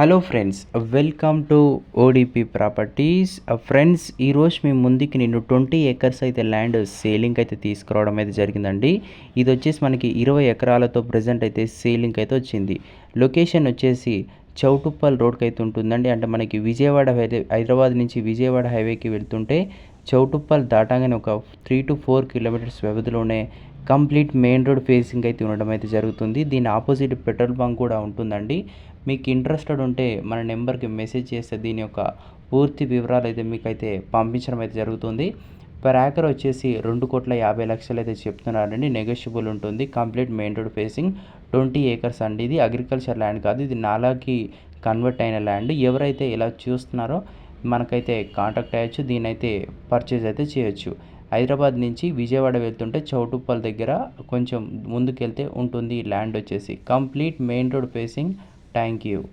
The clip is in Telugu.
Hello friends welcome to ODP properties friends ఈరోజు మేము ముందుకి నేను ట్వంటీ ఎకర్స్ అయితే ల్యాండ్ సేలింగ్ అయితే తీసుకురావడం అయితే జరిగిందండి. ఇది వచ్చేసి మనకి ఇరవై ఎకరాలతో ప్రజెంట్ అయితే సేలింగ్ అయితే వచ్చింది. లొకేషన్ వచ్చేసి చౌటుప్పల్ రోడ్కి అయితే ఉంటుందండి. అంటే మనకి విజయవాడ హైదరాబాద్ నుంచి విజయవాడ హైవేకి వెళ్తుంటే చౌటుప్పల్ దాటాగానే ఒక త్రీ టు ఫోర్ కిలోమీటర్స్ వ్యవధిలోనే కంప్లీట్ మెయిన్ రోడ్ ఫేసింగ్ అయితే ఉండడం అయితే జరుగుతుంది. దీని ఆపోజిట్ పెట్రోల్ బంక్ కూడా ఉంటుందండి. మీకు ఇంట్రెస్టెడ్ ఉంటే మన నెంబర్కి మెసేజ్ చేస్తే దీని యొక్క పూర్తి వివరాలు అయితే మీకు అయితే పంపించడం అయితే జరుగుతుంది. పర్ ఏకర్ వచ్చేసి రెండు కోట్ల యాభై లక్షలు అయితే చెప్తున్నారండి. నెగోషియబుల్ ఉంటుంది. Complete main road facing twenty acres అండి. ఇది అగ్రికల్చర్ ల్యాండ్ కాదు. ఇది నాలాకి కన్వర్ట్ అయిన ల్యాండ్ ఎవరైతే ఇలా చూస్తున్నారో మనకైతే కాంటాక్ట్ అయ్యచ్చు అయితే పర్చేజ్ అయితే చేయొచ్చు. హైదరాబాద్ నుంచి విజయవాడ వెళ్తుంటే చౌటుప్పల్ దగ్గర కొంచెం ముందుకెళ్తే ఉంటుంది ల్యాండ్ వచ్చేసి. Complete main road facing thank you